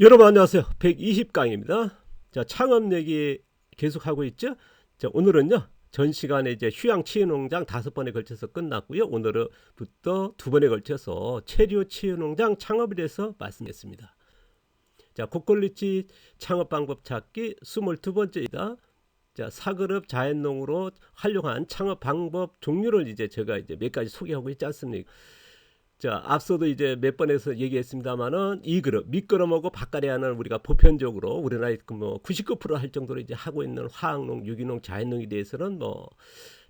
여러분 안녕하세요. 120강입니다. 자, 창업 얘기 계속하고 있죠? 자, 오늘은요. 전 시간에 이제 휴양 치유 농장 다섯 번에 걸쳐서 끝났고요. 오늘부터 두 번에 걸쳐서 체류 치유 농장 창업에 대해서 말씀했습니다. 자, 코콜리치 창업 방법 찾기 22번째이다. 자, 사그룹 자연농으로 활용한 창업 방법 종류를 이제 제가 이제 몇 가지 소개하고 있지 않습니까? 자, 앞서도 이제 몇 번에서 얘기했습니다만은 이 그룹 미끄럼하고 바깥에하는 우리가 보편적으로 우리나라에 뭐 99%할 정도로 이제 하고 있는 화학농, 유기농, 자연농에 대해서는 뭐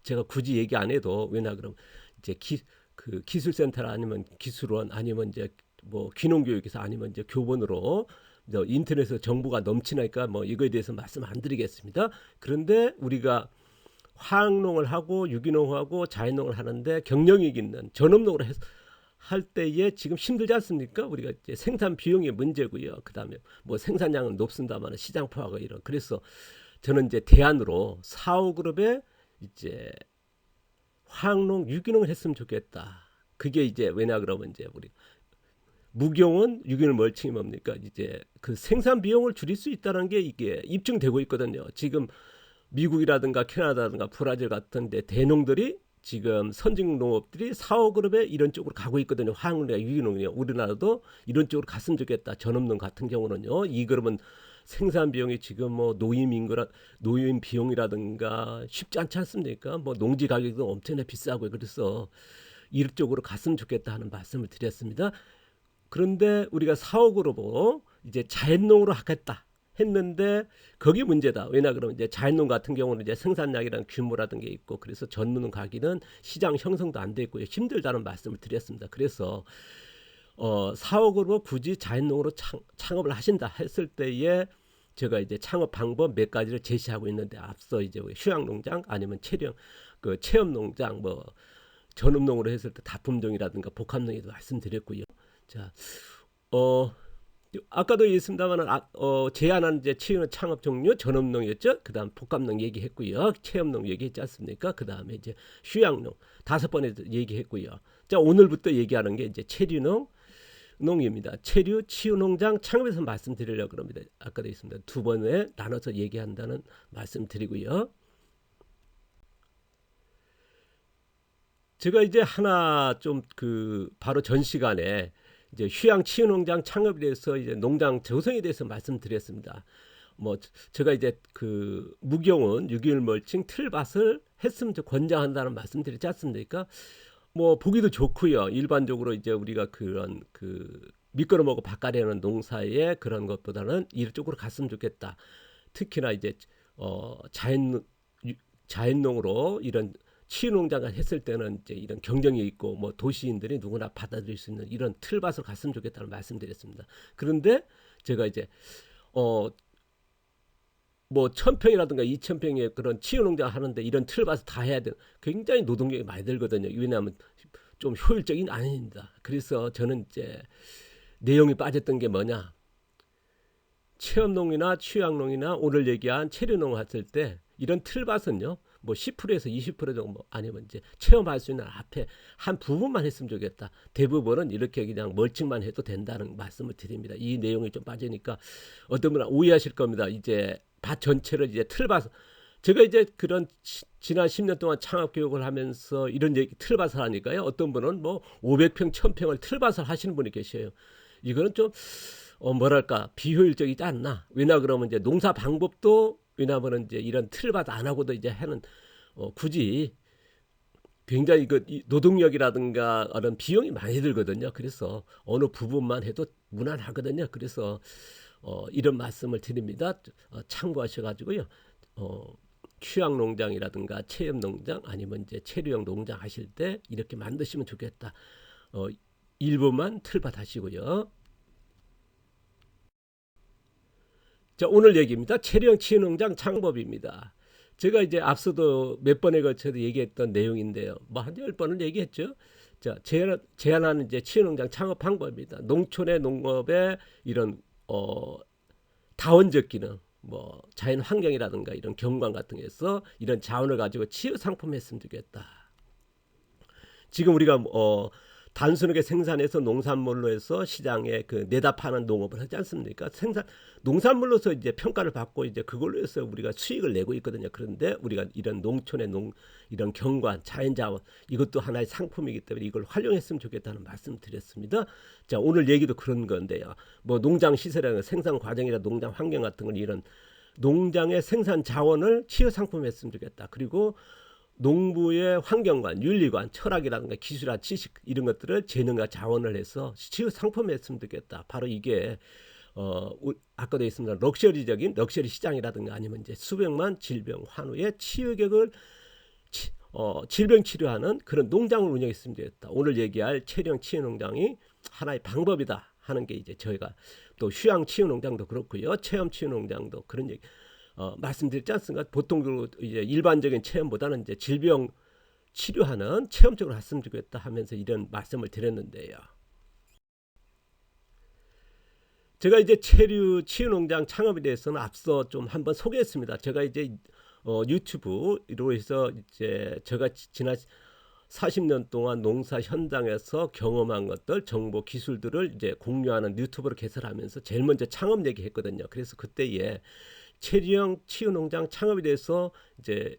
제가 굳이 얘기 안 해도 왜냐 그럼 이제 기, 그 기술센터라 아니면 기술원 아니면 이제 뭐 귀농교육에서 아니면 이제 교본으로 저 인터넷에서 정보가 넘치니까 뭐 이거에 대해서 말씀 안 드리겠습니다. 그런데 우리가 화학농을 하고 유기농하고 자연농을 하는데 경영이 있는 전업농으로 해서 할 때에 지금 힘들지 않습니까? 우리가 이제 생산 비용의 문제고요. 그다음에 뭐 생산량은 높습니다만 시장 파악가 이런 그래서 저는 이제 대안으로 사오그룹에 이제 화학농 유기농을 했으면 좋겠다. 그게 이제 왜냐 그러면 이제 우리 무경은 유기농 멀칭이 뭡니까? 이제 그 생산 비용을 줄일 수 있다는 게 이게 입증되고 있거든요. 지금 미국이라든가 캐나다라든가 브라질 같은 데 대농들이 지금 선진 농업들이 사업그룹에 이런 쪽으로 가고 있거든요. 화학농이나 유기농이요. 우리나라도 이런 쪽으로 갔으면 좋겠다. 전업농 같은 경우는요. 이 그러면 생산 비용이 지금 뭐 노임 인거라 노임 비용이라든가 쉽지 않지 않습니까? 뭐 농지 가격도 엄청나 비싸고 그래서 이쪽으로 갔으면 좋겠다 하는 말씀을 드렸습니다. 그런데 우리가 사업으로 이제 자연농으로 하겠다. 했는데 거기 문제다. 왜냐 그러면 이제 자연농 같은 경우는 이제 생산량이랑 규모라든 게 있고 그래서 전문 가기는 시장 형성도 안 돼 있고 힘들다는 말씀을 드렸습니다. 그래서 어, 사옥으로 굳이 자연농으로 창, 창업을 하신다 했을 때에 제가 이제 창업 방법 몇 가지를 제시하고 있는데 앞서 이제 휴양 농장 아니면 체령 그 체험 농장 뭐 전업농으로 했을 때 다품종이라든가 복합농에도 말씀드렸고요. 자, 어 아까도 있습니다만 아, 어, 제안한 이제 채용 창업 종류 전업농이었죠. 그다음 복합농 얘기했고요. 체험농 얘기했지 않습니까? 그다음에 이제 휴양농 다섯 번에 얘기했고요. 자 오늘부터 얘기하는 게 이제 체류농 농입니다. 체류 치유농장 창업에서 말씀드리려고 합니다. 아까도 있습니다. 두 번에 나눠서 얘기한다는 말씀드리고요. 제가 이제 하나 좀 그 바로 전 시간에 이제 휴양 치유농장 창업에 대해서 이제 농장 조성에 대해서 말씀드렸습니다. 뭐 제가 이제 그 무경은 유기물 멀칭 틀밭을 했으면 권장한다는 말씀드리지 않습니까? 뭐 보기도 좋고요. 일반적으로 이제 우리가 그런 그 미끄럼하고 바깥에는 농사의 그런 것보다는 이쪽으로 갔으면 좋겠다. 특히나 이제 어 자연 자연농으로 이런 치유농장을 했을 때는 이제 이런 경쟁이 있고 뭐 도시인들이 누구나 받아들일 수 있는 이런 틀밭을 갔으면 좋겠다는 말씀드렸습니다. 그런데 제가 이제 어 뭐 천평이라든가 이천평의 그런 치유농장 하는데 이런 틀밭을 다 해야 되는 굉장히 노동력이 많이 들거든요. 왜냐하면 좀 효율적인 아닙니다. 그래서 저는 이제 내용이 빠졌던 게 뭐냐 체험농이나 취향농이나 오늘 얘기한 체류농 했을 때 이런 틀밭은요 뭐 10%에서 20% 정도 아니면 이제 체험할 수 있는 앞에 한 부분만 했으면 좋겠다. 대부분은 이렇게 그냥 멀칭만 해도 된다는 말씀을 드립니다. 이 내용이 좀 빠지니까 어떤 분은 오해하실 겁니다. 이제 밭 전체를 이제 틀밭 제가 이제 그런 지난 10년 동안 창업 교육을 하면서 이런 얘기 틀밭을 하니까요. 어떤 분은 뭐 500평, 1000평을 틀밭을 하시는 분이 계셔요. 이거는 좀 어, 뭐랄까 비효율적이지 않나. 왜냐 그러면 이제 농사 방법도 왜냐하면 이제 이런 틀밭 안 하고도 이제 하는 어, 굳이 굉장히 그 노동력이라든가 그런 비용이 많이 들거든요. 그래서 어느 부분만 해도 무난하거든요. 그래서 어, 이런 말씀을 드립니다. 어, 참고하셔가지고요. 어, 취향 농장이라든가 체험 농장 아니면 이제 체류형 농장 하실 때 이렇게 만드시면 좋겠다. 어, 일부만 틀밭 하시고요. 자, 오늘 얘기입니다. 체령 치유농장 창법입니다. 제가 이제 앞서도 몇 번에 걸쳐서 얘기했던 내용인데요. 뭐 한 열 번을 얘기했죠. 자, 제안, 제안하는 이제 치유농장 창업 방법입니다. 농촌의 농업의 이런 어 다원적 기능, 뭐 자연 환경이라든가 이런 경관 같은 게서 이런 자원을 가지고 치유 상품 했으면 좋겠다. 지금 우리가 어 단순하게 생산해서 농산물로 해서 시장에 그 내다 파는 농업을 하지 않습니까? 생산 농산물로서 이제 평가를 받고 이제 그걸로 해서 우리가 수익을 내고 있거든요. 그런데 우리가 이런 농촌의 농 이런 경관, 자연 자원 이것도 하나의 상품이기 때문에 이걸 활용했으면 좋겠다는 말씀 드렸습니다. 자, 오늘 얘기도 그런 건데요. 뭐 농장 시설이나 생산 과정이나 농장 환경 같은 건 이런 농장의 생산 자원을 치유 상품했으면 좋겠다. 그리고 농부의 환경관, 윤리관, 철학이라든가 기술과 지식 이런 것들을 재능과 자원을 해서 치유 상품했으면 좋겠다. 바로 이게 어 우- 아까도 있습니다. 럭셔리적인 럭셔리 시장이라든가 아니면 이제 수백만 질병 환우의 치유격을 치- 어, 질병 치료하는 그런 농장을 운영했으면 되겠다. 오늘 얘기할 체령 치유 농장이 하나의 방법이다 하는 게 이제 저희가 또 휴양 치유 농장도 그렇고요. 체험 치유 농장도 그런 얘기 어, 말씀드렸지 않습니까? 보통 이제 일반적인 체험보다는 이제 질병 치료하는 체험적으로 했으면 좋겠다 하면서 이런 말씀을 드렸는데요. 제가 이제 체류 치유농장 창업에 대해서는 앞서 좀 한번 소개했습니다. 제가 이제 어, 유튜브로 해서 이제 제가 지- 지난 40년 동안 농사 현장에서 경험한 것들, 정보, 기술들을 이제 공유하는 유튜브를 개설하면서 제일 먼저 창업 얘기했거든요. 그래서 그때에 체류형 치유농장 창업에 대해서 이제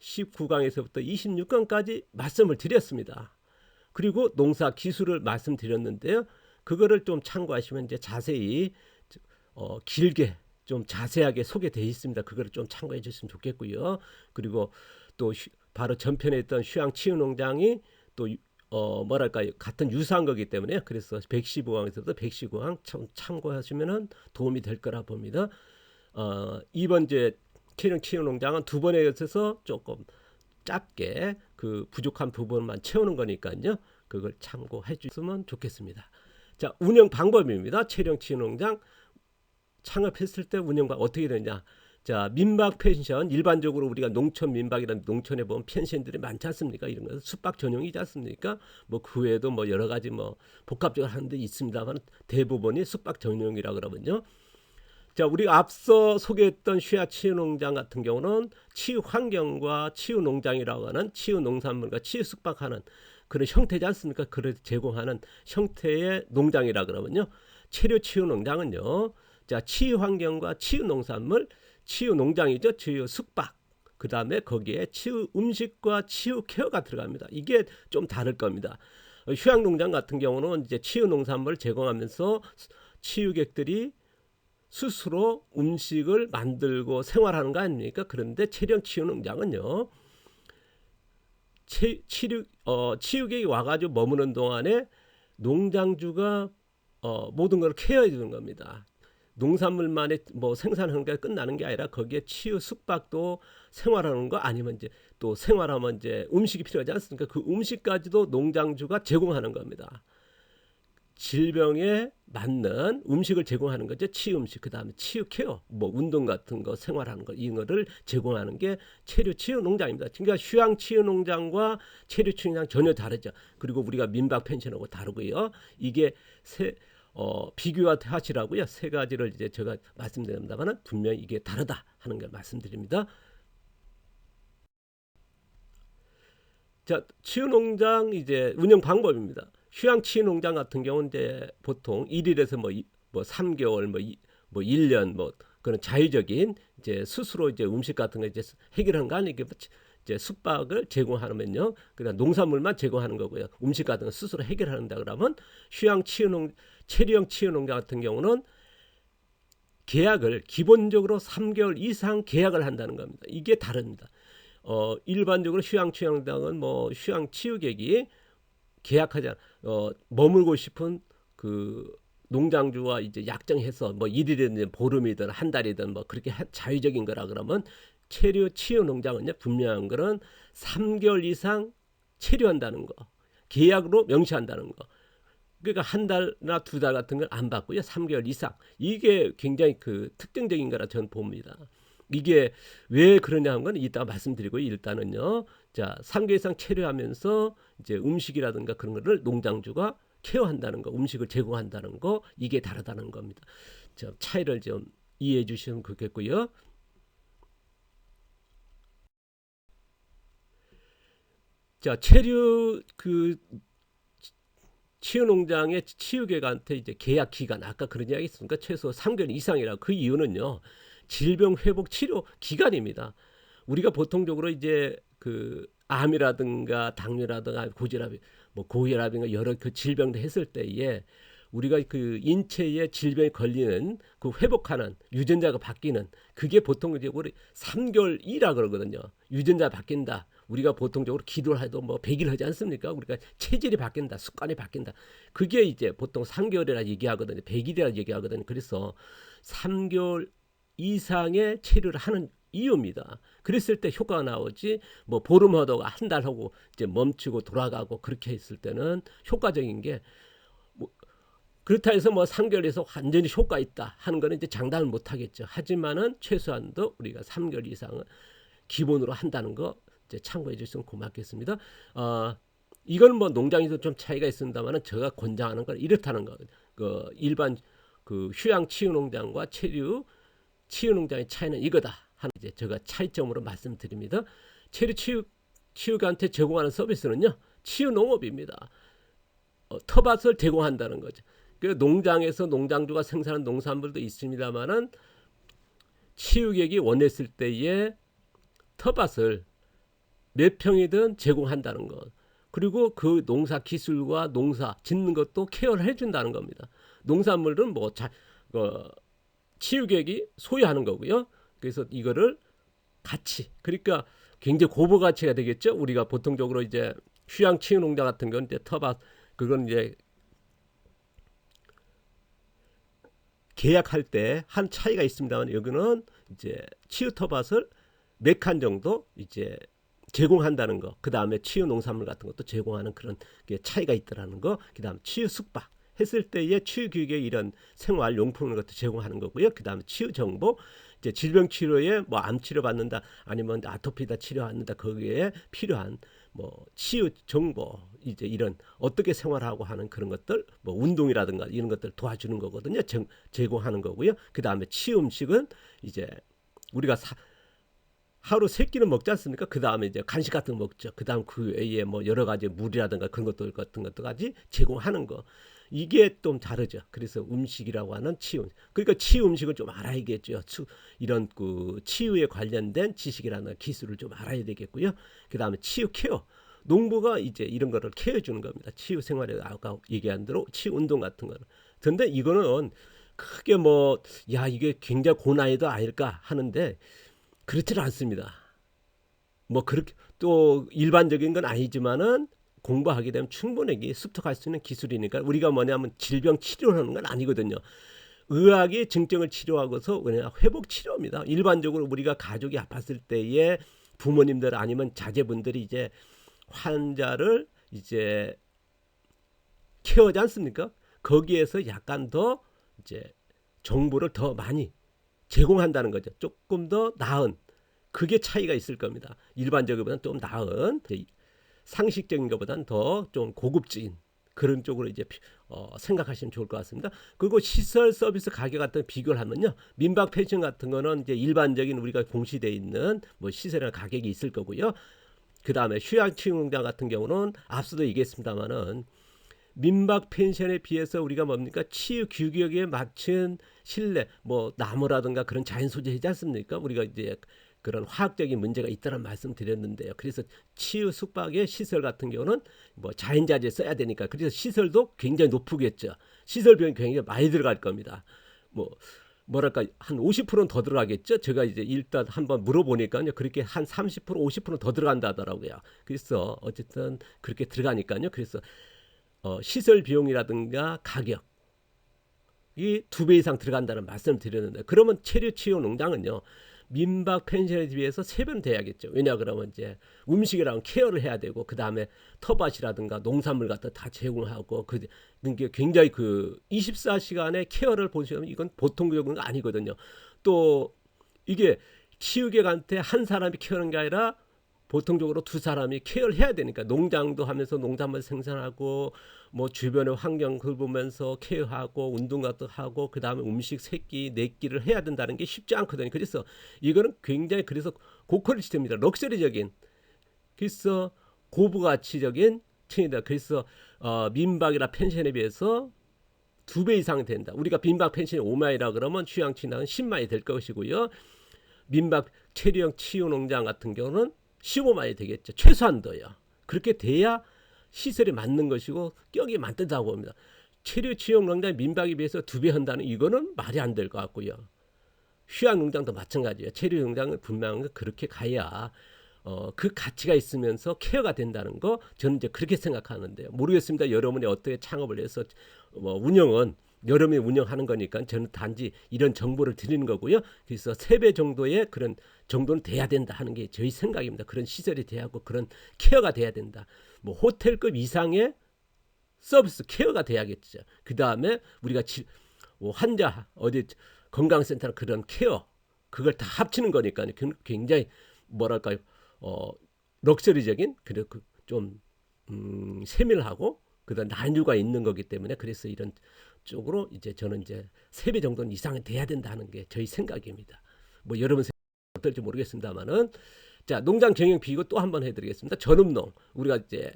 19강에서부터 26강까지 말씀을 드렸습니다. 그리고 농사 기술을 말씀드렸는데요. 그거를 좀 참고하시면 이제 자세히 어, 길게 좀 자세하게 소개되어 있습니다. 그거를 좀 참고해 주시면 좋겠고요. 그리고 또 휴- 바로 전편에 있던 휴양 치유 농장이 또 유- 어, 뭐랄까요 같은 유사한 거기 때문에 그래서 115강에서도 115강 참, 참고하시면은 도움이 될 거라 봅니다. 어, 이번 이제 체령 치유 농장은 두 번에 걸쳐서 조금 짧게 그 부족한 부분만 채우는 거니까요. 그걸 참고해 주시면 좋겠습니다. 자, 운영 방법입니다. 체령 치유 농장 창업했을 때 운영과 어떻게 되냐? 자, 민박 펜션 일반적으로 우리가 농촌 민박이라는 농촌에 보면 펜션들이 많지 않습니까? 이런 거 숙박 전용이지 않습니까? 뭐 그 외에도 뭐 여러 가지 뭐 복합적으로 하는 데 있습니다만 대부분이 숙박 전용이라 그러면요. 자, 우리가 앞서 소개했던 쉬야 치유 농장 같은 경우는 치유 환경과 치유 농장이라고 하는 치유 농산물과 치유 숙박하는 그런 형태지 않습니까? 그를 제공하는 형태의 농장이라 그러면요. 체류 치유 농장은요. 자, 치유 환경과 치유 농산물, 치유 농장이죠. 치유 숙박. 그 다음에 거기에 치유 음식과 치유 케어가 들어갑니다. 이게 좀 다를 겁니다. 어, 휴양 농장 같은 경우는 이제 치유 농산물을 제공하면서 치유객들이 스스로 음식을 만들고 생활하는 거 아닙니까? 그런데 체령 치유 농장은요. 치, 치료 어, 치유객이 와가지고 머무는 동안에 농장주가 어, 모든 걸 케어해 주는 겁니다. 농산물만의 뭐 생산하는 게 끝나는 게 아니라 거기에 치유 숙박도 생활하는 거 아니면 이제 또 생활하면 이제 음식이 필요하지 않습니까? 그 음식까지도 농장주가 제공하는 겁니다. 질병에 맞는 음식을 제공하는 거죠. 치유 음식, 그 다음에 치유 케어, 뭐 운동 같은 거, 생활하는 거, 이거를 제공하는 게 체류 치유 농장입니다. 그러니까 휴양 치유 농장과 체류 치유 농장 전혀 다르죠. 그리고 우리가 민박 펜션하고 다르고요. 이게 세, 어, 비교하시라고요. 세 가지를 이제 제가 말씀드립니다만은 분명히 이게 다르다 하는 걸 말씀드립니다. 자, 치유 농장 이제 운영 방법입니다. 휴양 치유 농장 같은 경우는 이제 보통 1일에서 뭐, 이- 뭐 3개월 뭐, 이, 뭐 1년 뭐 그런 자유적인 이제 스스로 이제 음식 같은 거 이제 해결하는 거 아니게 이제 숙박을 제공하면요. 그냥 농산물만 제공하는 거고요. 음식 같은 거 스스로 해결한다 그러면 휴양 치유 농 체류형 치유 농장 같은 경우는 계약을 기본적으로 3개월 이상 계약을 한다는 겁니다. 이게 다릅니다. 어, 일반적으로 휴양 치유농장은 뭐 휴양 치유객이 계약하지 않, 어, 머물고 싶은 그 농장주와 이제 약정해서 뭐 일일이든 보름이든 한 달이든 뭐 그렇게 하- 자유적인 거라 그러면 체류 치유 농장은요 분명한 거는 3개월 이상 체류한다는 거 계약으로 명시한다는 거 그러니까 한 달이나 두 달 같은 걸 안 받고요 3개월 이상 이게 굉장히 그 특징적인 거라 저는 봅니다. 이게 왜 그러냐 하는 건 이따가 말씀드리고 일단은요. 자, 3개월 이상 체류하면서 이제 음식이라든가 그런 거를 농장주가 케어한다는 거, 음식을 제공한다는 거 이게 다르다는 겁니다. 저 차이를 좀 이해해 주시면 좋겠고요. 자, 체류 그 치유농장의 치유계한테 이제 계약 기간 아까 그런 이야기 있습니까? 최소 3개월 이상이라 그 이유는요. 질병 회복 치료 기간입니다. 우리가 보통적으로 이제 그 암이라든가 당뇨라든가 고지혈압, 뭐 고혈압인가 여러 그 질병들 했을 때에 우리가 그 인체에 질병이 걸리는 그 회복하는 유전자가 바뀌는 그게 보통 이제 우리 3개월 이라 그러거든요. 유전자 바뀐다. 우리가 보통적으로 기도를 해도 뭐 100일 하지 않습니까? 우리가 체질이 바뀐다. 습관이 바뀐다. 그게 이제 보통 3개월이라 얘기하거든요. 100일이라 얘기하거든요. 그래서 3개월 이상의 치료를 하는 이유입니다. 그랬을 때 효과가 나오지 뭐 보름 하다가 한 달 하고 이제 멈추고 돌아가고 그렇게 했을 때는 효과적인 게 뭐 그렇다 해서 뭐 3개월에서 완전히 효과 있다 하는 거는 이제 장담을 못 하겠죠. 하지만은 최소한도 우리가 3개월 이상은 기본으로 한다는 거 이제 참고해 주시면 고맙겠습니다. 어, 이건 뭐 농장에서 좀 차이가 있습니다만은 제가 권장하는 건 이렇다는 거. 그 일반 그 휴양 치유 농장과 체류 치유 농장의 차이는 이거다 하는 이제 제가 차이점으로 말씀드립니다. 체류 치유 치유가한테 제공하는 서비스는요 치유 농업입니다. 어, 텃밭을 제공한다는 거죠. 그 농장에서 농장주가 생산한 농산물도 있습니다만은 치유객이 원했을 때에 텃밭을 몇 평이든 제공한다는 것. 그리고 그 농사 기술과 농사 짓는 것도 케어를 해준다는 겁니다. 농산물은 뭐 자, 어, 치유객이 소유하는 거고요. 그래서 이거를 같이 그러니까 굉장히 고부 가치가 되겠죠. 우리가 보통적으로 이제 휴양 치유 농장 같은 건 이제 터밭 그건 이제 계약할 때 한 차이가 있습니다만 여기는 이제 치유 터밭을 몇 칸 정도 이제 제공한다는 거. 그 다음에 치유 농산물 같은 것도 제공하는 그런 게 차이가 있더라는 거. 그 다음 치유 숙박 했을 때의 치유 교육의 이런 생활 용품 것도 제공하는 거고요. 그 다음에 치유 정보 이제 질병 치료에 뭐 암 치료 받는다 아니면 아토피다 치료 받는다 거기에 필요한 뭐 치유 정보 이제 이런 어떻게 생활하고 하는 그런 것들 뭐 운동이라든가 이런 것들 도와주는 거거든요. 제, 제공하는 거고요. 그 다음에 치유 음식은 이제 우리가 사, 하루 세 끼는 먹지 않습니까? 그 다음에 이제 간식 같은 거 먹죠. 그 다음 그 외에 뭐 여러 가지 물이라든가 그런 것들 같은 것들까지 제공하는 거. 이게 좀 다르죠. 그래서 음식이라고 하는 치유. 그러니까 치유 음식을 좀 알아야겠죠. 추, 이런 그 치유에 관련된 지식이라는 기술을 좀 알아야 되겠고요. 그 다음에 치유 케어. 농부가 이제 이런 거를 케어 주는 겁니다. 치유 생활에 아까 얘기한 대로 치유 운동 같은 거는. 근데 이거는 크게 뭐, 야, 이게 굉장히 고난이도 아닐까 하는데 그렇지는 않습니다. 뭐 그렇게 또 일반적인 건 아니지만은 공부하게 되면 충분히 습득할 수 있는 기술이니까 우리가 뭐냐면 질병 치료를 하는 건 아니거든요. 의학이 증증을 치료하고서 그냥 회복 치료입니다. 일반적으로 우리가 가족이 아팠을 때에 부모님들 아니면 자제분들이 이제 환자를 이제 케어하지 않습니까? 거기에서 약간 더 이제 정보를 더 많이 제공한다는 거죠. 조금 더 나은 그게 차이가 있을 겁니다. 일반적으로는 좀 나은 상식적인 것보다는 더좀 고급진 그런 쪽으로 이제 어, 생각하시면 좋을 것 같습니다. 그리고 시설 서비스 가격 같은 비교를 하면요, 민박 펜션 같은 거는 이제 일반적인 우리가 공시돼 있는 뭐 시설이나 가격이 있을 거고요. 그 다음에 휴양치유농장 같은 경우는 앞서도 얘기했습니다만은 민박 펜션에 비해서 우리가 뭡니까 치유 규격에 맞춘 실내 뭐 나무라든가 그런 자연 소재이지 않습니까? 우리가 이제 그런 화학적인 문제가 있다는 말씀 드렸는데요. 그래서 치유 숙박의 시설 같은 경우는 뭐 자연자재 써야 되니까 그래서 시설도 굉장히 높겠죠. 시설 비용이 굉장히 많이 들어갈 겁니다. 뭐 뭐랄까 한 50%는 더 들어가겠죠. 제가 이제 일단 한번 물어보니까요. 그렇게 한 30% 50%는 더 들어간다 하더라고요. 그래서 어쨌든 그렇게 들어가니까요. 그래서 어, 시설 비용이라든가 가격 이 두 배 이상 들어간다는 말씀을 드렸는데 그러면 체류 치유 농장은요. 민박 펜션에 비해서 세배 돼야겠죠. 왜냐 그러면 이제 음식이랑 케어를 해야 되고 그 다음에 텃밭이라든가 농산물 같은 다 제공하고 그 그게 굉장히 그 24시간의 케어를 보시면 이건 보통 경우는 아니거든요. 또 이게 치유객한테 한 사람이 케어하는 게 아니라 보통적으로 두 사람이 케어를 해야 되니까 농장도 하면서 농산물 생산하고 뭐 주변의 환경 을 보면서 케어하고 운동 같은 하고 그 다음에 음식 세끼 네 끼를 해야 된다는 게 쉽지 않거든요. 그래서 이거는 굉장히 그래서 고퀄리티입니다. 럭셔리적인 그래서 고부가치적인 층이다. 그래서 어, 민박이나 펜션에 비해서 두 배 이상 된다. 우리가 민박 펜션이 5마이라 그러면 휴양 취향은 10마이 될 것이고요. 민박 체류형 치유 농장 같은 경우는 15마이 되겠죠. 최소한도요. 그렇게 돼야 시설이 맞는 것이고 격이 맞다고 봅니다. 체류 치유 농장 민박에 비해서 두 배 한다는 이거는 말이 안 될 것 같고요. 휴양 농장도 마찬가지예요. 체류 농장은 분명히 그렇게 가야 어, 그 가치가 있으면서 케어가 된다는 거 저는 이제 그렇게 생각하는데요. 모르겠습니다. 여러분이 어떻게 창업을 해서 뭐 운영은 여러분이 운영하는 거니까 저는 단지 이런 정보를 드리는 거고요. 그래서 세 배 정도의 그런 정도는 돼야 된다 하는 게 저희 생각입니다. 그런 시설이 돼야 하고 그런 케어가 돼야 된다. 뭐 호텔급 이상의 서비스 케어가 돼야겠죠. 그 다음에 우리가 지, 뭐 환자 어디 건강센터 그런 케어 그걸 다 합치는 거니까 굉장히 뭐랄까요 어 럭셔리적인 그리고 그 좀 음, 세밀하고 그다음 난유가 있는 거기 때문에 그래서 이런 쪽으로 이제 저는 이제 세 배 정도는 이상은 돼야 된다는 게 저희 생각입니다. 뭐 여러분 어떨지 모르겠습니다만은 자 농장 경영 비교 또 한번 해드리겠습니다. 전업농 우리가 이제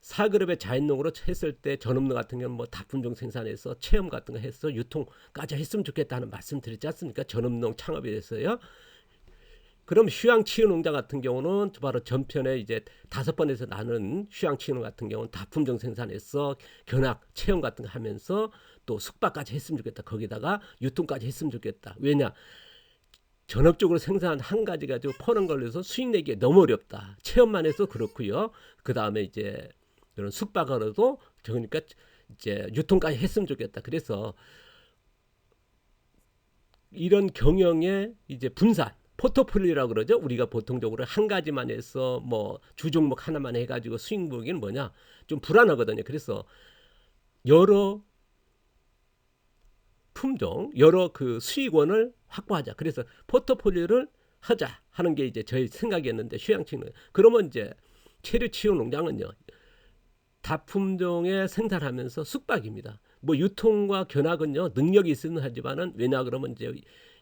사그룹의 자연농으로 했을 때 전업농 같은 경우는 뭐 다품종 생산해서 체험 같은 거 해서 유통까지 했으면 좋겠다는 말씀 드렸지 않습니까? 전업농 창업에 대해서요. 그럼 휴양치유농장 같은 경우는 바로 전편에 이제 다섯 번에서 나는 휴양치유농 같은 경우는 다품종 생산해서 견학 체험 같은 거 하면서 또 숙박까지 했으면 좋겠다. 거기다가 유통까지 했으면 좋겠다. 왜냐? 전업적으로 생산 한 가지 가지고 퍼는 걸로서 수익 내기 너무 어렵다. 체험만 해서 그렇고요. 그 다음에 이제 이런 숙박으로도 그러니까 이제 유통까지 했으면 좋겠다. 그래서 이런 경영의 이제 분산 포트폴리오라고 그러죠. 우리가 보통적으로 한 가지만 해서 뭐 주종목 하나만 해가지고 수익 보기는 뭐냐 좀 불안하거든요. 그래서 여러 품종, 여러 그 수익원을 확보하자. 그래서 포트폴리오를 하자 하는 게 이제 저희 생각이었는데 휴양치는 그러면 이제 체류 치유 농장은요 다품종에 생산하면서 숙박입니다. 뭐 유통과 견학은요 능력이 있으면 하지만은 왜냐 그러면 이제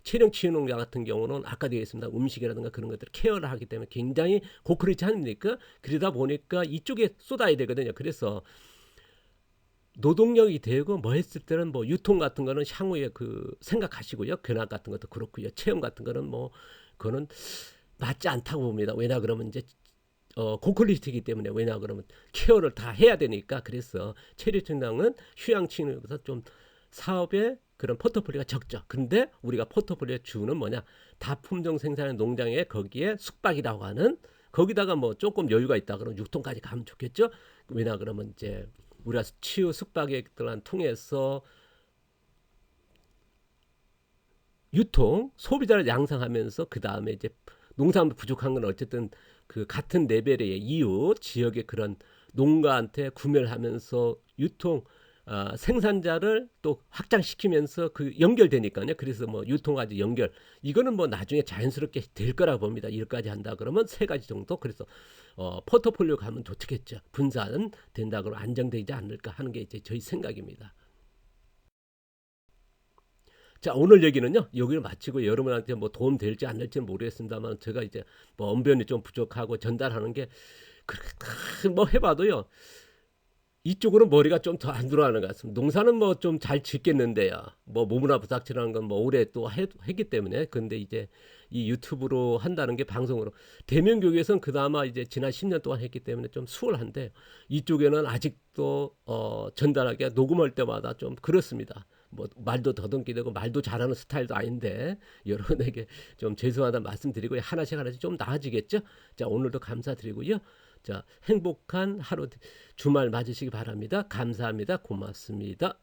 체령 치유 농장 같은 경우는 아까 되겠습니다. 음식이라든가 그런 것들을 케어를 하기 때문에 굉장히 고퀄리티 아닙니까? 그러다 보니까 이쪽에 쏟아야 되거든요. 그래서 노동력이 되고 뭐 했을 때는 뭐 유통 같은 거는 향후에 그 생각하시고요. 견학 같은 것도 그렇고요. 체험 같은 거는 뭐 그거는 맞지 않다고 봅니다. 왜냐 그러면 이제 어, 고퀄리티이기 때문에 왜냐 그러면 케어를 다 해야 되니까 그래서 체류청장은 휴양치료에서 좀 사업에 그런 포트폴리오가 적죠. 근데 우리가 포트폴리오 주는 뭐냐? 다품종 생산의 농장에 거기에 숙박이라고 하는 거기다가 뭐 조금 여유가 있다 그러면 유통까지 가면 좋겠죠. 왜냐 그러면 이제 우리가 치유 숙박액들을 통해서 유통 소비자를 양성하면서 그 다음에 이제 농산물 부족한 건 어쨌든 그 같은 레벨의 이웃 지역의 그런 농가한테 구매를 하면서 유통 어, 생산자를 또 확장시키면서 그 연결되니까요. 그래서 뭐 유통까지 연결 이거는 뭐 나중에 자연스럽게 될 거라 봅니다. 일까지 한다 그러면 세 가지 정도 그래서 어, 포트폴리오 가면 좋겠죠. 분산은 된다 그러면 안정되지 않을까 하는 게 이제 저희 생각입니다. 자 오늘 얘기는요 여기를 마치고 여러분한테 뭐 도움 될지 안 될지 는 모르겠습니다만 제가 이제 뭐 언변이 좀 부족하고 전달하는 게 그렇게 뭐 해봐도요 이쪽으로 머리가 좀 더안 들어가는 것 같습니다. 농사는 뭐 좀 잘 짓겠는데요. 뭐 몸이나 부닥치라는 건뭐 오래 또 해, 했기 때문에 근데 이제 이 유튜브로 한다는 게 방송으로 대면 교육에서는 그나마 이제 지난 10년 동안 했기 때문에 좀 수월한데 이쪽에는 아직도 어, 전달하기가 녹음할 때마다 좀 그렇습니다. 뭐 말도 더듬게 되고 말도 잘하는 스타일도 아닌데 여러분에게 좀 죄송하다 말씀드리고 하나씩 하나씩 좀 나아지겠죠. 자 오늘도 감사드리고요. 자, 행복한 하루 주말 맞으시기 바랍니다. 감사합니다. 고맙습니다.